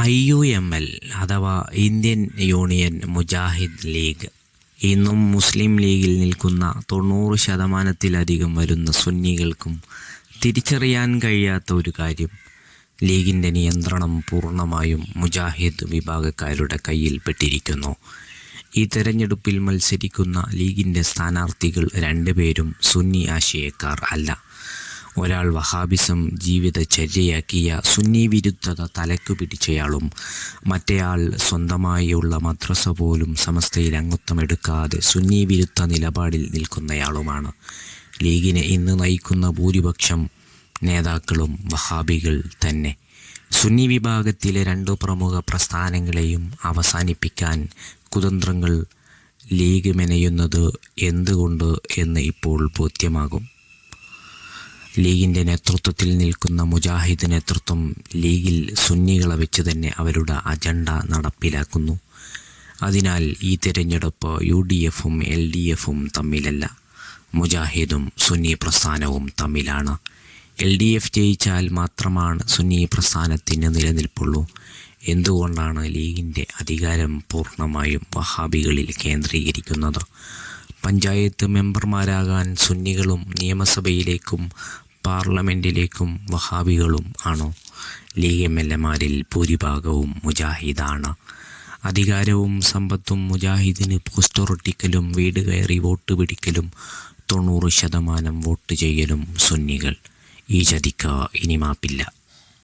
I U M L അഥവാ Indian union Mujahid league ഇന്നും മുസ്ലിം ലീഗിൽ നിൽക്കുന്ന തൊണ്ണൂറ് ശതമാനത്തിലധികം വരുന്ന സുന്നികൾക്കും തിരിച്ചറിയാൻ കഴിയാത്ത ഒരു കാര്യം ലീഗിന്റെ നിയന്ത്രണം പൂർണമായും മുജാഹിദ് വിഭാഗക്കാരുടെ കയ്യിൽപ്പെട്ടിരിക്കുന്നു ഈ തെരഞ്ഞെടുപ്പിൽ മത്സരിക്കുന്ന ലീഗിന്റെ സ്ഥാനാർത്ഥികൾ രണ്ടുപേരും സുന്നി ആശയക്കാർ അല്ല. ഒരാൾ വഹാബിസം ജീവിതചര്യയാക്കിയ സുന്നി വിരുദ്ധത തലക്കു പിടിച്ചയാളും മറ്റേയാൾ സ്വന്തമായുള്ള മദ്രസ പോലും സമസ്തയിൽ അംഗത്വമെടുക്കാതെ സുന്നി വിരുദ്ധ നിലപാടിൽ നിൽക്കുന്നയാളുമാണ്. ലീഗിനെ ഇന്ന് നയിക്കുന്ന ഭൂരിപക്ഷം നേതാക്കളും വഹാബികൾ തന്നെ. സുന്നി വിഭാഗത്തിലെ രണ്ടു പ്രമുഖ പ്രസ്ഥാനങ്ങളെയും അവസാനിപ്പിക്കാൻ കുതന്ത്രങ്ങൾ ലീഗ് മെനയുന്നത് എന്തുകൊണ്ട് എന്ന് ഇപ്പോൾ ബോധ്യമാകും. ലീഗിന്റെ നേതൃത്വത്തിൽ നിൽക്കുന്ന മുജാഹിദ് നേതൃത്വം ലീഗിൽ സുന്നികളെ വെച്ച് തന്നെ അവരുടെ അജണ്ട നടപ്പിലാക്കുന്നു. അതിനാൽ ഈ തിരഞ്ഞെടുപ്പ് യു ഡി എഫും എൽ ഡി എഫും തമ്മിലല്ല. മുജാഹിദും സുന്നി പ്രസ്ഥാനവും തമ്മിലാണ്. എൽ ഡി എഫ് ജയിച്ചാൽ മാത്രമാണ് സുന്നി പ്രസ്ഥാനത്തിന് നിലനിൽപ്പുള്ളൂ. എന്തുകൊണ്ടാണ് ലീഗിന്റെ അധികാരം പൂർണമായും വഹാബികളിൽ കേന്ദ്രീകരിക്കുന്നത്? പഞ്ചായത്ത് മെമ്പർമാരാകാൻ സുന്നികളും നിയമസഭയിലേക്കും പാർലമെന്റിലേക്കും വഹാബികളും ആണോ? ലീഗ് എം എൽ എമാരിൽ ഭൂരിഭാഗവും മുജാഹിദാണ്. അധികാരവും സമ്പത്തും മുജാഹിദിന് പോസ്റ്റർ ഒട്ടിക്കലും വീട് കയറി വോട്ട് പിടിക്കലും തൊണ്ണൂറ് ശതമാനം വോട്ട് ചെയ്യലും സുന്നികൾ. ഈ ചതിക്ക് ഇനി മാപ്പില്ല.